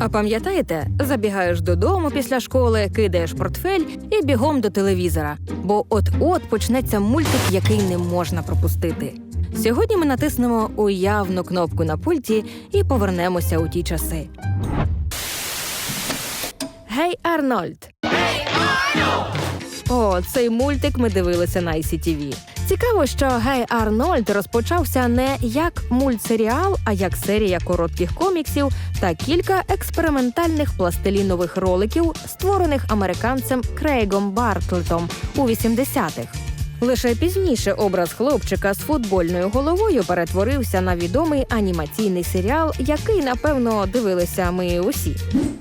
А пам'ятаєте, забігаєш додому після школи, кидаєш портфель і бігом до телевізора. Бо от-от почнеться мультик, який не можна пропустити. Сьогодні ми натиснемо уявну кнопку на пульті і повернемося у ті часи. Гей, Арнольд! О, цей мультик ми дивилися на ICTV. Цікаво, що Гей Арнольд розпочався не як мультсеріал, а як серія коротких коміксів та кілька експериментальних пластилінових роликів, створених американцем Крейгом Бартлетом у 80-х. Лише пізніше образ хлопчика з футбольною головою перетворився на відомий анімаційний серіал, який, напевно, дивилися ми усі.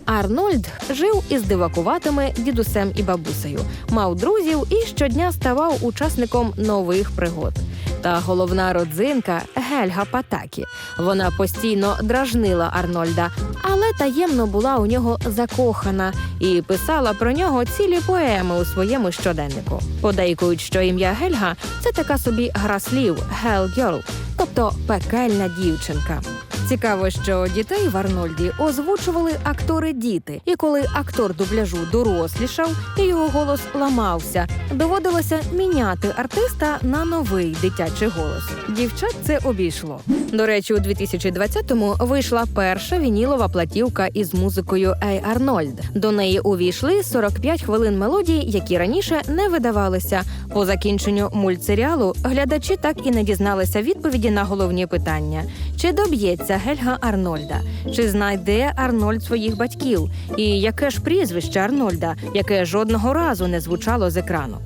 Арнольд жив із дивакуватими дідусем і бабусею, мав друзів і щодня ставав учасником нових пригод. Та головна родзинка Гельга Патакі. Вона постійно дражнила Арнольда, але таємно була у нього закохана і писала про нього цілі поеми у своєму щоденнику. Подейкують, що ім'я Гельга це така собі гра слів Hell Girl, тобто пекельна дівчинка. Цікаво, що дітей в Арнольді озвучували актори-діти, і коли актор дубляжу дорослішав і його голос ламався, доводилося міняти артиста на новий дитячий голос. Дівчат це обійшло. До речі, у 2020-му вийшла перша вінілова платівка із музикою Ей Арнольд. До неї увійшли 45 хвилин мелодій, які раніше не видавалися. По закінченню мультсеріалу глядачі так і не дізналися відповіді на головні питання: чи доб'ється Гельга Арнольда, чи знайде Арнольд своїх батьків, і яке ж прізвище Арнольда, яке жодного разу не звучало з екрану.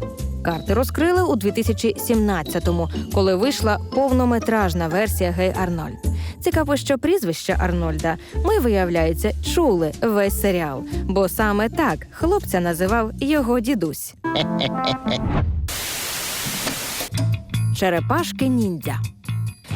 Карти розкрили у 2017-му, коли вийшла повнометражна версія Гей Арнольд. Цікаво, що прізвище Арнольда ми, виявляється, чули весь серіал, бо саме так хлопця називав його дідусь. Черепашки ніндзя.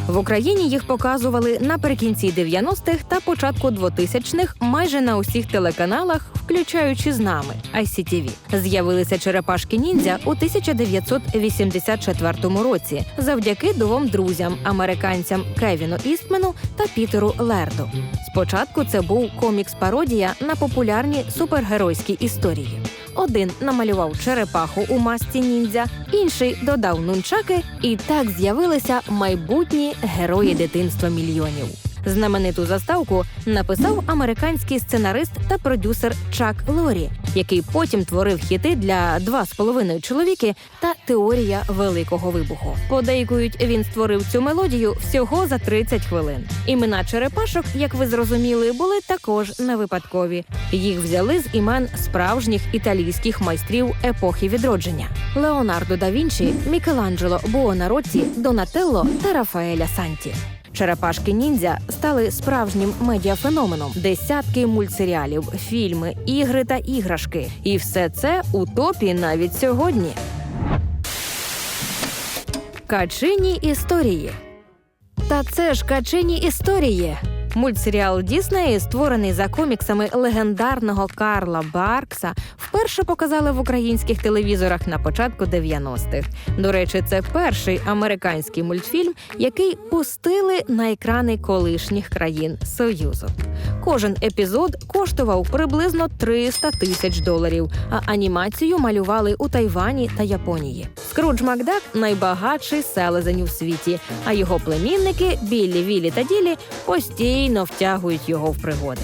В Україні їх показували наприкінці 90-х та початку 2000-х майже на усіх телеканалах, включаючи з нами ICTV. З'явилися черепашки ніндзя у 1984 році завдяки двом друзям американцям Кевіну Істмену та Пітеру Лерду. Спочатку це був комікс-пародія на популярні супергеройські історії. Один намалював черепаху у масці ніндзя, інший додав нунчаки, і так з'явилися майбутні герої дитинства мільйонів. Знамениту заставку написав американський сценарист та продюсер Чак Лорі, який потім творив хіти для два з половиною чоловіки та теорія великого вибуху. Подейкують, він створив цю мелодію всього за 30 хвилин. Імена черепашок, як ви зрозуміли, були також не випадкові. Їх взяли з імен справжніх італійських майстрів епохи відродження: Леонардо да Вінчі, Мікеланджело Буонаротті, Донателло та Рафаеля Санті. Черепашки ніндзя стали справжнім медіафеноменом. Десятки мультсеріалів, фільми, ігри та іграшки. І все це у топі навіть сьогодні. Качині історії. Та це ж качині історії. Мультсеріал Діснеї, створений за коміксами легендарного Карла Баркса, вперше показали в українських телевізорах на початку 90-х. До речі, це перший американський мультфільм, який пустили на екрани колишніх країн Союзу. Кожен епізод коштував приблизно 300 тисяч доларів, а анімацію малювали у Тайвані та Японії. Скрудж Макдак найбагатший селезень у світі, а його племінники Біллі, Віллі та Ділі постійно втягують його в пригоди.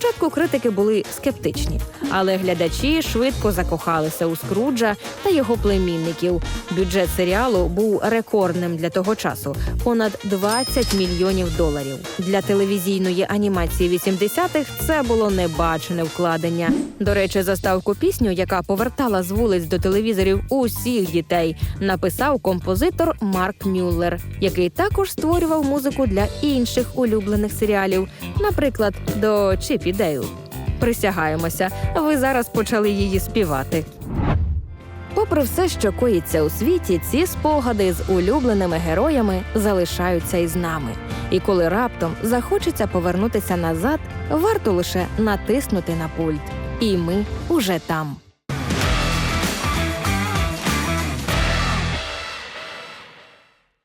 Спочатку критики були скептичні, але глядачі швидко закохалися у Скруджа та його племінників. Бюджет серіалу був рекордним для того часу понад 20 мільйонів доларів. Для телевізійної анімації 80-х це було небачене вкладення. До речі, заставку пісню, яка повертала з вулиць до телевізорів усіх дітей, написав композитор Марк Мюллер, який також створював музику для інших улюблених серіалів, наприклад, до Чіпі Дейл. Присягаємося, ви зараз почали її співати. Попри все, що коїться у світі, ці спогади з улюбленими героями залишаються із нами. І коли раптом захочеться повернутися назад, варто лише натиснути на пульт. І ми уже там.